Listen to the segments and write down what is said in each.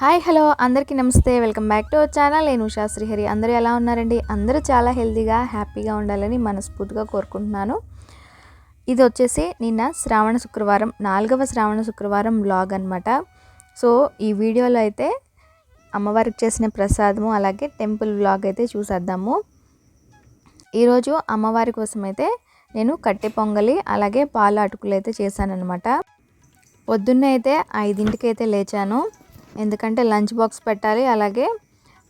Hi hello. అందరికీ నమస్తే. Welcome back to our channel. నేను ఉషా శ్రీహరి. అందరూ ఎలా ఉన్నారండి? అందరూ చాలా హెల్తీగా హ్యాపీగా ఉండాలని మనస్ఫూర్తిగా కోరుకుంటున్నాను. ఇది వచ్చేసి నిన్న శ్రావణ శుక్రవారం నాలుగవ శ్రావణ శుక్రవారం బ్లాగ్ అనమాట సో ఈ వీడియోలో అయితే అమ్మవారికి చేసిన ప్రసాదము అలాగే టెంపుల్ బ్లాగ్ అయితే చూసేద్దాము. ఈరోజు అమ్మవారి కోసం అయితే నేను కట్టె పొంగలి అలాగే పాల అటుకులు అయితే చేశానమాట పొద్దున్నే అయితే ఐదింటికి అయితే లేచాను. ఎందుకంటే లంచ్ బాక్స్ పెట్టాలి అలాగే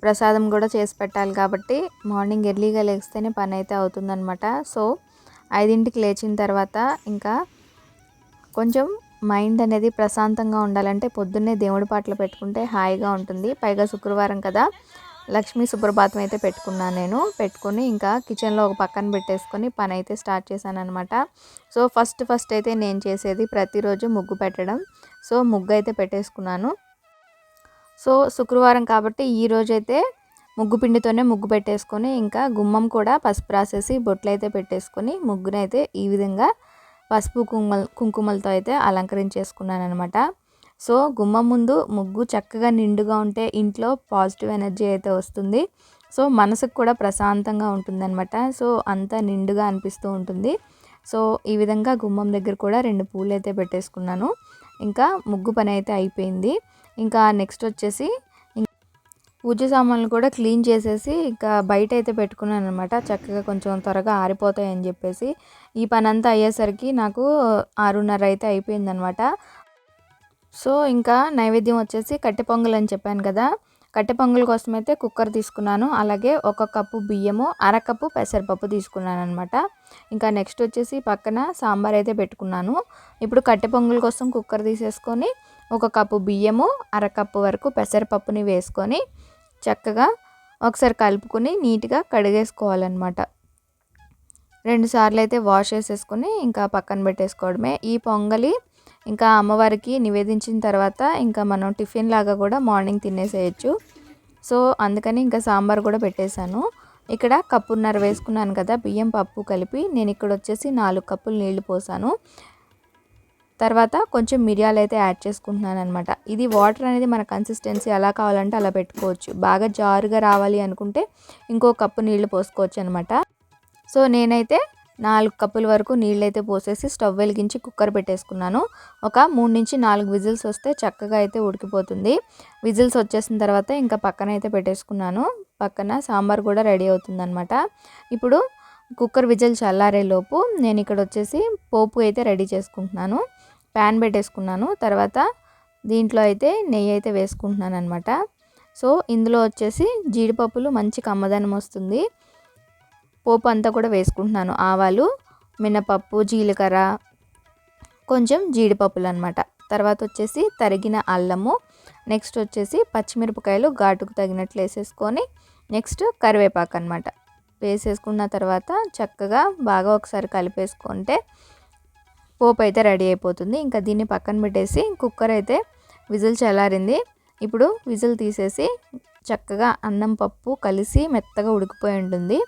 ప్రసాదం కూడా చేసి పెట్టాలి కాబట్టి మార్నింగ్ ఎర్లీగా లేస్తేనే పని అయితే అవుతుందన్నమాట. సో ఐదింటికి లేచిన తర్వాత ఇంకా కొంచెం మైండ్ అనేది ప్రశాంతంగా ఉండాలంటే పొద్దున్నే దేవుడి పాటలు పెట్టుకుంటే హాయిగా ఉంటుంది. పైగా శుక్రవారం కదా లక్ష్మీ సుప్రభాతం అయితే పెట్టుకున్నాను నేను. పెట్టుకొని ఇంకా కిచెన్లో ఒక పక్కన పెట్టేసుకొని పని అయితే స్టార్ట్ చేశాను అనమాట సో ఫస్ట్ ఫస్ట్ అయితే నేను చేసేది ప్రతిరోజు ముగ్గు పెట్టడం. సో ముగ్గు అయితే పెట్టేసుకున్నాను. సో శుక్రవారం కాబట్టి ఈ రోజైతే ముగ్గు పిండితోనే ముగ్గు పెట్టేసుకొని ఇంకా గుమ్మం కూడా పసుపు రాసేసి బొట్లు అయితే పెట్టేసుకొని ముగ్గునైతే ఈ విధంగా పసుపు కుంకుమ కుంకుమలతో అయితే అలంకరించేసుకున్నాను అనమాట సో గుమ్మం ముందు ముగ్గు చక్కగా నిండుగా ఉంటే ఇంట్లో పాజిటివ్ ఎనర్జీ అయితే వస్తుంది. సో మనసుకు కూడా ప్రశాంతంగా ఉంటుందన్నమాట. సో అంతా నిండుగా అనిపిస్తూ ఉంటుంది. సో ఈ విధంగా గుమ్మం దగ్గర కూడా రెండు పూలు అయితే పెట్టేసుకున్నాను. ఇంకా ముగ్గు పని అయితే అయిపోయింది. ఇంకా నెక్స్ట్ వచ్చేసి పూజ సామాన్లు కూడా క్లీన్ చేసేసి ఇంకా బయట అయితే పెట్టుకున్నాను అనమాట చక్కగా కొంచెం త్వరగా ఆరిపోతాయి అని చెప్పేసి. ఈ పని అంతా అయ్యేసరికి నాకు ఆరున్నర అయితే అయిపోయిందనమాట సో ఇంకా నైవేద్యం వచ్చేసి కట్టె పొంగల్ అని చెప్పాను కదా. కట్టె పొంగల్ కోసం అయితే కుక్కర్ తీసుకున్నాను. అలాగే ఒక కప్పు బియ్యము అరకప్పు పెసరపప్పు తీసుకున్నాను అనమాట ఇంకా నెక్స్ట్ వచ్చేసి పక్కన సాంబార్ అయితే పెట్టుకున్నాను. ఇప్పుడు కట్టె పొంగల్ కోసం కుక్కర్ తీసేసుకొని ఒక కప్పు బియ్యము అరకప్పు వరకు పెసరపప్పుని వేసుకొని చక్కగా ఒకసారి కలుపుకొని నీట్గా కడిగేసుకోవాలన్నమాట. రెండు సార్లు అయితే వాష్ చేసేసుకొని ఇంకా పక్కన పెట్టేసుకోవడమే. ఈ పొంగలి ఇంకా అమ్మవారికి నివేదించిన తర్వాత ఇంకా మనం టిఫిన్ లాగా కూడా మార్నింగ్ తినేసేయచ్చు. సో అందుకని ఇంకా సాంబార్ కూడా పెట్టేశాను. ఇక్కడ కప్పున్నర వేసుకున్నాను కదా బియ్యం పప్పు కలిపి నేను ఇక్కడ వచ్చేసి నాలుగు కప్పులు నీళ్ళు పోసాను. తర్వాత కొంచెం మిరియాలు అయితే యాడ్ చేసుకుంటున్నాను అనమాట ఇది వాటర్ అనేది మన కన్సిస్టెన్సీ ఎలా కావాలంటే అలా పెట్టుకోవచ్చు. బాగా జారుగా రావాలి అనుకుంటే ఇంకో కప్పు నీళ్ళు పోసుకోవచ్చు అనమాట సో నేనైతే నాలుగు కప్పుల వరకు నీళ్ళైతే పోసేసి స్టవ్ వెలిగించి కుక్కర్ పెట్టేసుకున్నాను. ఒక మూడు నుంచి నాలుగు విజిల్స్ వస్తే చక్కగా అయితే ఉడికిపోతుంది. విజిల్స్ వచ్చేసిన తర్వాత ఇంకా పక్కన అయితే పెట్టేసుకున్నాను. పక్కన సాంబార్ కూడా రెడీ అవుతుందన్నమాట. ఇప్పుడు కుక్కర్ విజిల్ చల్లారేలోపు నేను ఇక్కడ వచ్చేసి పోపు అయితే రెడీ చేసుకుంటున్నాను. ప్యాన్ పెట్టేసుకున్నాను. తర్వాత దీంట్లో అయితే నెయ్యి అయితే వేసుకుంటున్నాను అనమాట సో ఇందులో వచ్చేసి జీడిపప్పులు మంచి కమ్మదనం వస్తుంది. పోపు అంతా కూడా వేసుకుంటున్నాను. ఆవాలు మినపప్పు జీలకర్ర కొంచెం జీడిపప్పులు అనమాట తర్వాత వచ్చేసి తరిగిన అల్లము నెక్స్ట్ వచ్చేసి పచ్చిమిరపకాయలు ఘాటుకు తగినట్లు వేసేసుకొని నెక్స్ట్ కరివేపాకు అనమాట వేసేసుకున్న తర్వాత చక్కగా బాగా ఒకసారి కలిపేసుకుంటే పోపు అయితే రెడీ అయిపోతుంది. ఇంకా దీన్ని పక్కన పెట్టేసి కుక్కర్ అయితే విజిల్ చల్లారింది. ఇప్పుడు విజిల్ తీసేసి చక్కగా అన్నం పప్పు కలిసి మెత్తగా ఉడికిపోయి ఉంటుంది.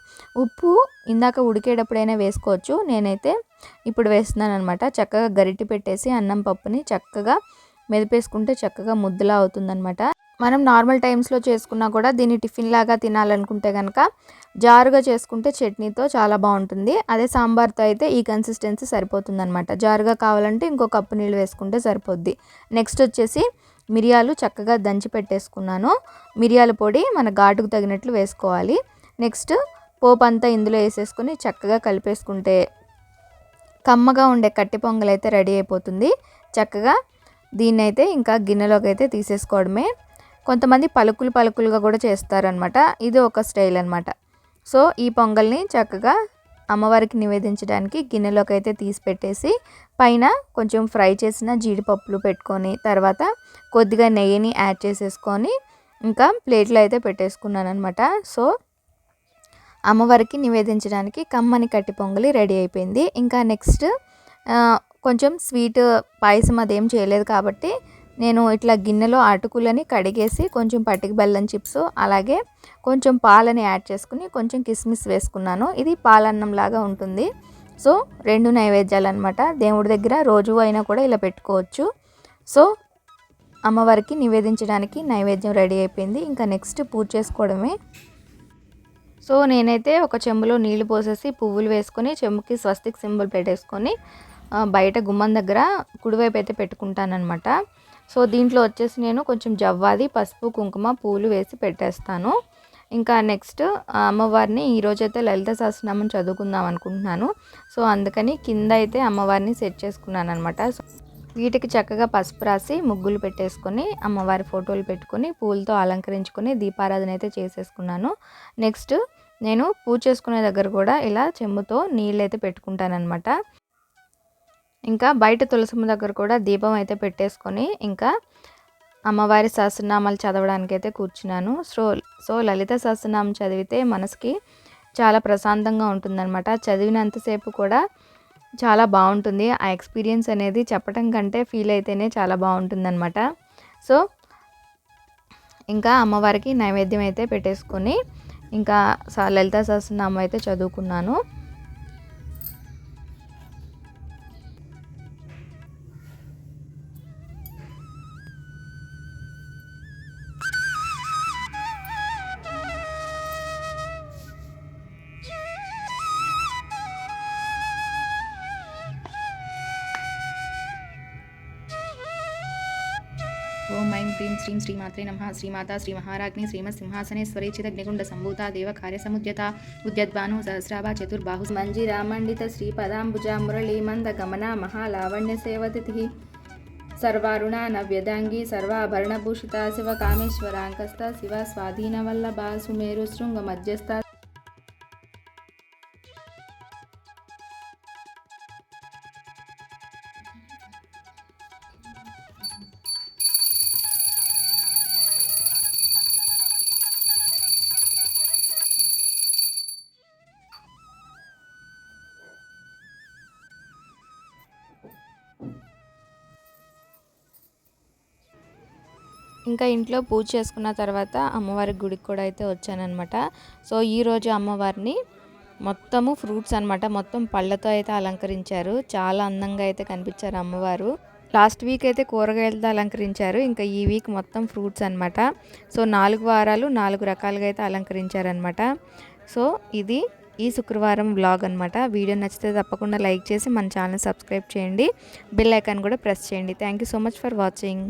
ఉప్పు ఇందాక ఉడికేటప్పుడైనా వేసుకోవచ్చు. నేనైతే ఇప్పుడు వేస్తున్నాను అనమాట చక్కగా గరిటి పెట్టేసి అన్నం పప్పుని చక్కగా మెదిపేసుకుంటే చక్కగా ముద్దలా అవుతుందనమాట మనం నార్మల్ టైమ్స్లో చేసుకున్నా కూడా దీన్ని టిఫిన్ లాగా తినాలనుకుంటే కనుక జారుగా చేసుకుంటే చట్నీతో చాలా బాగుంటుంది. అదే సాంబార్తో అయితే ఈ కన్సిస్టెన్సీ సరిపోతుందనమాట జారుగా కావాలంటే ఇంకో కప్పు నీళ్ళు వేసుకుంటే సరిపోద్ది. నెక్స్ట్ వచ్చేసి మిరియాలు చక్కగా దంచి పెట్టేసుకున్నాను. మిరియాల పొడి మన ఘాటుకు తగినట్లు వేసుకోవాలి. నెక్స్ట్ పోపు అంతా ఇందులో వేసేసుకొని చక్కగా కలిపేసుకుంటే కమ్మగా ఉండే కట్టి పొంగల్ అయితే రెడీ అయిపోతుంది. చక్కగా దీన్ని అయితే ఇంకా గిన్నెలోకి అయితే తీసేసుకోవడమే. కొంతమంది పలుకులు పలుకులుగా కూడా చేస్తారనమాట ఇది ఒక స్టైల్ అనమాట సో ఈ పొంగల్ని చక్కగా అమ్మవారికి నివేదించడానికి గిన్నెలోకి అయితే తీసి పెట్టేసి పైన కొంచెం ఫ్రై చేసిన జీడిపప్పులు పెట్టుకొని తర్వాత కొద్దిగా నెయ్యిని యాడ్ చేసేసుకొని ఇంకా ప్లేట్లో అయితే పెట్టేసుకున్నాను అనమాట సో అమ్మవారికి నివేదించడానికి కమ్మని కట్టి పొంగలి రెడీ అయిపోయింది. ఇంకా నెక్స్ట్ కొంచెం స్వీట్ పాయసం అదేం చేయలేదు కాబట్టి నేను ఇట్లా గిన్నెలో అటుకులని కడిగేసి కొంచెం పట్టిక బెల్లం చిప్స్ అలాగే కొంచెం పాలని యాడ్ చేసుకుని కొంచెం కిస్మిస్ వేసుకున్నాను. ఇది పాలన్నం లాగా ఉంటుంది. సో రెండు నైవేద్యాలు అనమాట దేవుడి దగ్గర రోజు అయినా కూడా ఇలా పెట్టుకోవచ్చు. సో అమ్మవారికి నివేదించడానికి నైవేద్యం రెడీ అయిపోయింది. ఇంకా నెక్స్ట్ పూజ చేసుకోవడమే. సో నేనైతే ఒక చెంబులో నీళ్ళు పోసేసి పువ్వులు వేసుకొని చెంబుకి స్వస్తిక్ సింబల్ పెట్టేసుకొని బయట గుమ్మం దగ్గర కుడివైపు అయితే పెట్టుకుంటానమాట సో దీంట్లో వచ్చేసి నేను కొంచెం జవ్వాది పసుపు కుంకుమ పూలు వేసి పెట్టేస్తాను. ఇంకా నెక్స్ట్ అమ్మవారిని ఈరోజైతే లలిత సహస్రనామం చదువుకుందాం అనుకుంటున్నాను. సో అందుకని కింద అయితే అమ్మవారిని సెట్ చేసుకున్నాను అనమాట వీటికి చక్కగా పసుపు రాసి ముగ్గులు పెట్టేసుకొని అమ్మవారి ఫోటోలు పెట్టుకొని పూలతో అలంకరించుకొని దీపారాధన అయితే చేసేసుకున్నాను. నెక్స్ట్ నేను పూజ చేసుకునే దగ్గర కూడా ఇలా చెంబుతో నీళ్ళు అయితే పెట్టుకుంటానమాట ఇంకా బయట తులసమ్మ దగ్గర కూడా దీపం అయితే పెట్టేసుకొని ఇంకా అమ్మవారి సహస్రనామాలు చదవడానికి అయితే కూర్చున్నాను. సో సో లలిత సహస్రనామం చదివితే మనసుకి చాలా ప్రశాంతంగా ఉంటుందన్నమాట. చదివినంతసేపు కూడా చాలా బాగుంటుంది. ఆ ఎక్స్పీరియన్స్ అనేది చెప్పడం కంటే ఫీల్ అయితేనే చాలా బాగుంటుందన్నమాట. సో ఇంకా అమ్మవారికి నైవేద్యం అయితే పెట్టేసుకొని ఇంకా లలిత సహస్రనామం అయితే చదువుకున్నాను. ఓం ఐం హ్రీం శ్రీం శ్రీమాత్రే నమ. శ్రీమాత శ్రీ మహారాజ్ని మహారాజ్ఞి శ్రీమసింహాసనేశ్వరేచిత అగ్నిగుండ సంభూత దేవ దేవకార్య సముద్యత సహస్రాభా చతుర్బాహు మంజిరామండిత శ్రీపదాంబుజ మురళీమంద గమన మహాలావణ్య సేవతిథి సర్వారుణ నవ్యదాంగి సర్వాభరణభూషిత శివ కామేశ్వరాంకస్త శివ స్వాధీనవల్లభ సుమేరు శృంగ మధ్యస్థ ఇంకా ఇంట్లో పూజ చేసుకున్న తర్వాత అమ్మవారి గుడికి కూడా అయితే వచ్చానమాట సో ఈరోజు అమ్మవారిని మొత్తము ఫ్రూట్స్ అనమాట మొత్తం పళ్ళతో అయితే అలంకరించారు. చాలా అందంగా అయితే కనిపించారు అమ్మవారు. లాస్ట్ వీక్ అయితే కూరగాయలతో అలంకరించారు. ఇంకా ఈ వీక్ మొత్తం ఫ్రూట్స్ అనమాట సో నాలుగు వారాలు నాలుగు రకాలుగా అయితే అలంకరించారనమాట సో ఇది ఈ శుక్రవారం బ్లాగ్ అనమాట వీడియో నచ్చితే తప్పకుండా లైక్ చేసి మన ఛానల్ సబ్స్క్రైబ్ చేయండి. బెల్ ఐకాన్ కూడా ప్రెస్ చేయండి. Thank you so much for watching